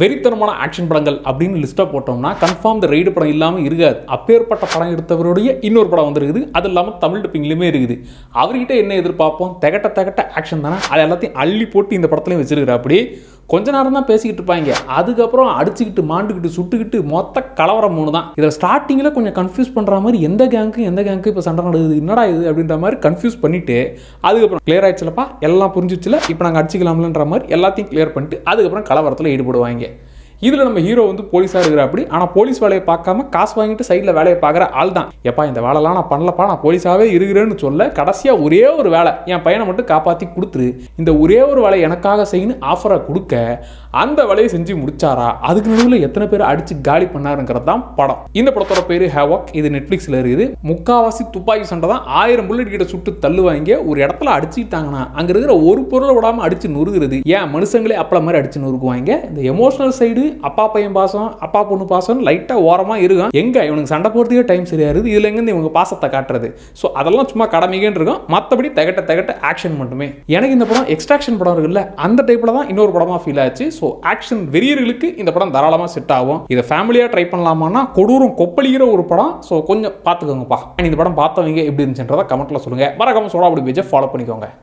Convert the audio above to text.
வெறித்தனமான ஆக்ஷன் படங்கள் அப்படின்னு லிஸ்ட்டாக போட்டோம்னா கன்ஃபார்ம் இந்த ரெய்டு படம் இல்லாமல் இருக்காது. அப்பேற்பட்ட படம் எடுத்தவருடைய இன்னொரு படம் வந்துருக்குது. அது இல்லாமல் தமிழ் டிப்பிங்லேயுமே இருக்குது. அவர்கிட்ட என்ன எதிர்பார்ப்போம்? திகட்ட திகட்ட ஆக்ஷன் தானே. அது எல்லாத்தையும் அள்ளி போட்டு இந்த படத்துலையும் வச்சிருக்கிற அப்படி கொஞ்ச நேரம் தான் பேசிக்கிட்டு இருப்பாங்க. அதுக்கப்புறம் அடிச்சுக்கிட்டு மாண்டுக்கிட்டு சுட்டுக்கிட்டு மொத்த கலவரம் மூணு தான் இதில் ஸ்டார்டிங்கில் கொஞ்சம் கன்ஃபியூஸ் பண்ணுற மாதிரி எந்த கேங்க்கு எந்த கேங்க்கு இப்போ சண்டை நடக்குது என்னடா இது அப்படின்ற மாதிரி கன்ஃபியூஸ் பண்ணிட்டு அதுக்கப்புறம் கிளியர் ஆயிடுச்சுலப்பா எல்லாம் புரிஞ்சிச்சுல இப்போ நாங்கள் அடிச்சிக்கலாம்லன்ற மாதிரி எல்லாத்தையும் கிளியர் பண்ணிட்டு அதுக்கப்புறம் கலவரத்தில் ஈடுபடுவாங்க. இதில் நம்ம ஹீரோ வந்து போலீஸாக இருக்கிற அப்படி ஆனால் போலீஸ் வேலையை பார்க்காம காசு வாங்கிட்டு சைடில் வேலையை பார்க்குற ஆள் தான். எப்பா இந்த வேலைலாம் நான் பண்ணலப்பா நான் போலீஸாகவே இருக்கிறேன்னு சொல்ல கடைசியாக ஒரே ஒரு வேலை என் பையனை மட்டும் காப்பாற்றி கொடுத்துரு. இந்த ஒரே ஒரு வேலை எனக்காக செய்யணும் ஆஃபரை கொடுக்க அந்த வேலையை செஞ்சு முடிச்சாரா? அதுக்கு நடுவில் எத்தனை பேர் அடித்து காலி பண்ணாருங்கிறது தான் படம். இந்த படத்தோட பேர் ஹேவாக் இது நெட்ஃப்ளிக்ஸில் இருக்குது. முக்காவாசி துப்பாக்கி சண்டை தான் ஆயிரம் புல்லட் கிட்ட சுட்டு தள்ளுவாங்க. ஒரு இடத்துல அடிச்சுக்கிட்டாங்கன்னா அங்கே இருக்கிற ஒரு பொருளை விடாமல் அடிச்சு நொறுகிறது ஏன் மனுஷங்களே அப்பள மாதிரி அடிச்சு நொறுக்குவாங்க. இந்த எமோஷனல் சைடு அப்பா பையன் பாசம் அப்பா பொண்ணு பாசம் லைட்டாக ஓரமாக இருக்கும் எங்க? இவனுக்கு சண்டை போகிறதுக்கே டைம் சரியாக இருக்குது இதில் எங்கேருந்து இவங்க பாசத்தை காட்டுறது? ஸோ அதெல்லாம் சும்மா கடமைகன்னு இருக்கும். மற்றபடி தகட்ட தகட்ட ஆக்ஷன் மட்டுமே. எனக்கு இந்த படம் எக்ஸ்ட்ராக்ஷன் படம் இருக்குல்ல அந்த டைப்பில் தான் இன்னொரு படமாக ஃபீல் ஆச்சு. ஸோ ஆக்ஷன் வெறியர்களுக்கு இந்த படம் தாராளமாக செட் ஆகும். இதை ஃபேமிலியாக ட்ரை பண்ணலாமான்னா கொடூரம் கொப்பளிக்கிற ஒரு படம். ஸோ கொஞ்சம் பார்த்துக்கோங்கப்பா. இந்த படம் பார்த்தவங்க எப்படி இருந்துச்சுன்றதை கமெண்ட்டில் சொல்லுங்கள் மறக்காமல் சோடா அப்படி பேஜை ஃபாலோ பண்ணிக்கோங்க.